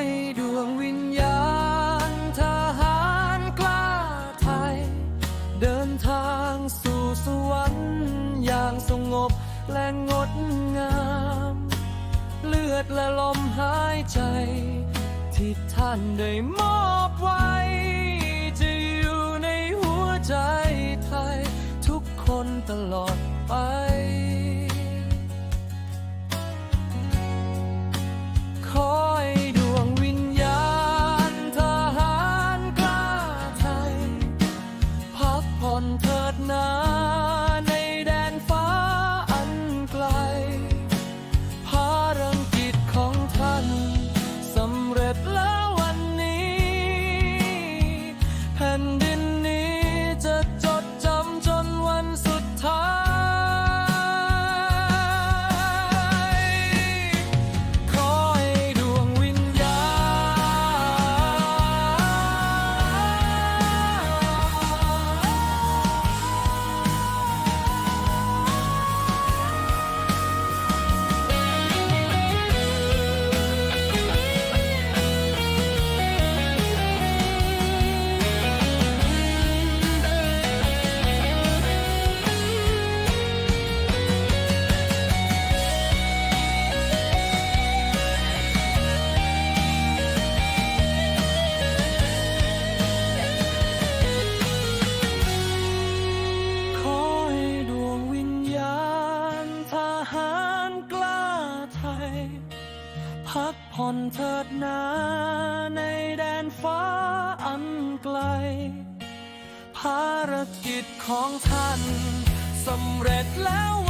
ด้ดวงวิญญาณทหารกล้าไทย เดินทางสู่สวรรค์อย่างสงบและงดงาม เลือดและลมหายใจ ที่ท่านได้มอบไว้ จะอยู่ในหัวใจไทย ทุกคนตลอด นเถิดนาในแดนฟ้าอันไกล ภารกิจของท่านสำเร็จแล้ว